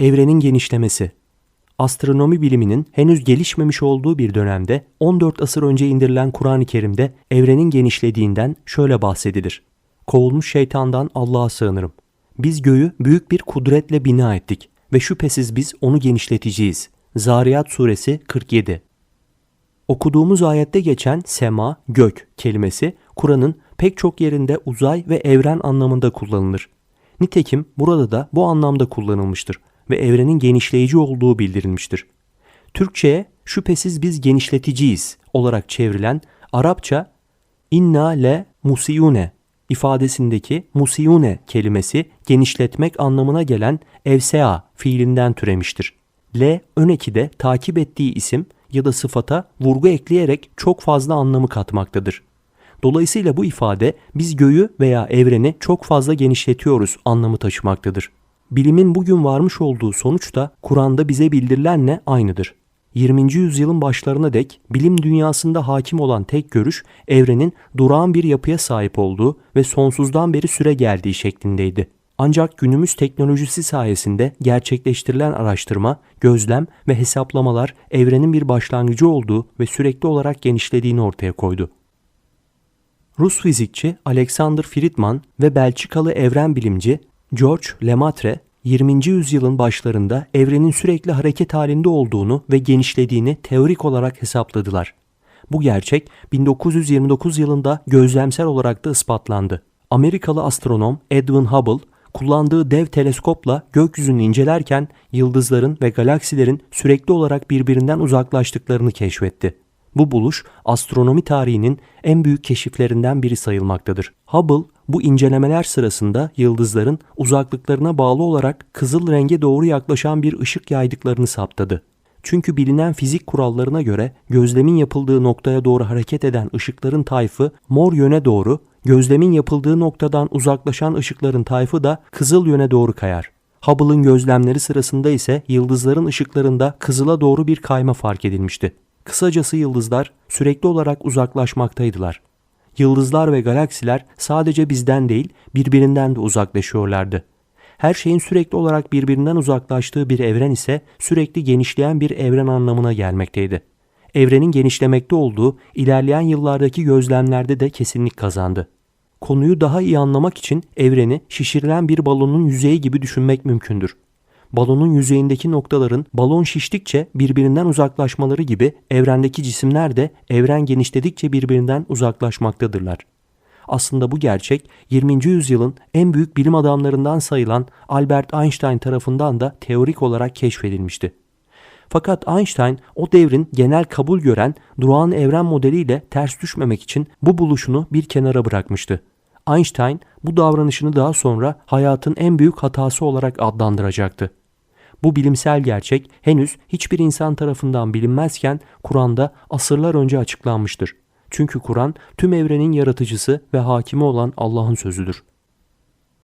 Evrenin genişlemesi Astronomi biliminin henüz gelişmemiş olduğu bir dönemde 14 asır önce indirilen Kur'an-ı Kerim'de evrenin genişlediğinden şöyle bahsedilir. Kovulmuş şeytandan Allah'a sığınırım. Biz göğü büyük bir kudretle bina ettik ve şüphesiz biz onu genişleteceğiz. Zariyat suresi 47 Okuduğumuz ayette geçen sema, gök kelimesi Kur'an'ın pek çok yerinde uzay ve evren anlamında kullanılır. Nitekim burada da bu anlamda kullanılmıştır ve evrenin genişleyici olduğu bildirilmiştir. Türkçe'ye şüphesiz biz genişleticiyiz olarak çevrilen Arapça inna le musiyune ifadesindeki musiyune kelimesi genişletmek anlamına gelen evsea fiilinden türemiştir. L ön ekide takip ettiği isim ya da sıfata vurgu ekleyerek çok fazla anlamı katmaktadır. Dolayısıyla bu ifade biz göğü veya evreni çok fazla genişletiyoruz anlamı taşımaktadır. Bilimin bugün varmış olduğu sonuç da Kur'an'da bize bildirilenle aynıdır. 20. yüzyılın başlarına dek bilim dünyasında hakim olan tek görüş evrenin durağan bir yapıya sahip olduğu ve sonsuzdan beri süre geldiği şeklindeydi. Ancak günümüz teknolojisi sayesinde gerçekleştirilen araştırma, gözlem ve hesaplamalar evrenin bir başlangıcı olduğu ve sürekli olarak genişlediğini ortaya koydu. Rus fizikçi Alexander Friedman ve Belçikalı evren bilimci George Lemaitre 20. yüzyılın başlarında evrenin sürekli hareket halinde olduğunu ve genişlediğini teorik olarak hesapladılar. Bu gerçek 1929 yılında gözlemsel olarak da ispatlandı. Amerikalı astronom Edwin Hubble kullandığı dev teleskopla gökyüzünü incelerken yıldızların ve galaksilerin sürekli olarak birbirinden uzaklaştıklarını keşfetti. Bu buluş astronomi tarihinin en büyük keşiflerinden biri sayılmaktadır. Hubble bu incelemeler sırasında yıldızların uzaklıklarına bağlı olarak kızıl renge doğru yaklaşan bir ışık yaydıklarını saptadı. Çünkü bilinen fizik kurallarına göre gözlemin yapıldığı noktaya doğru hareket eden ışıkların tayfı mor yöne doğru, gözlemin yapıldığı noktadan uzaklaşan ışıkların tayfı da kızıl yöne doğru kayar. Hubble'ın gözlemleri sırasında ise yıldızların ışıklarında kızıla doğru bir kayma fark edilmişti. Kısacası yıldızlar sürekli olarak uzaklaşmaktaydılar. Yıldızlar ve galaksiler sadece bizden değil birbirinden de uzaklaşıyorlardı. Her şeyin sürekli olarak birbirinden uzaklaştığı bir evren ise sürekli genişleyen bir evren anlamına gelmekteydi. Evrenin genişlemekte olduğu ilerleyen yıllardaki gözlemlerde de kesinlik kazandı. Konuyu daha iyi anlamak için evreni şişirilen bir balonun yüzeyi gibi düşünmek mümkündür balonun yüzeyindeki noktaların balon şiştikçe birbirinden uzaklaşmaları gibi evrendeki cisimler de evren genişledikçe birbirinden uzaklaşmaktadırlar. Aslında bu gerçek 20. yüzyılın en büyük bilim adamlarından sayılan Albert Einstein tarafından da teorik olarak keşfedilmişti. Fakat Einstein o devrin genel kabul gören durağan evren modeliyle ters düşmemek için bu buluşunu bir kenara bırakmıştı. Einstein bu davranışını daha sonra hayatın en büyük hatası olarak adlandıracaktı. Bu bilimsel gerçek henüz hiçbir insan tarafından bilinmezken Kur'an'da asırlar önce açıklanmıştır. Çünkü Kur'an tüm evrenin yaratıcısı ve hakimi olan Allah'ın sözüdür.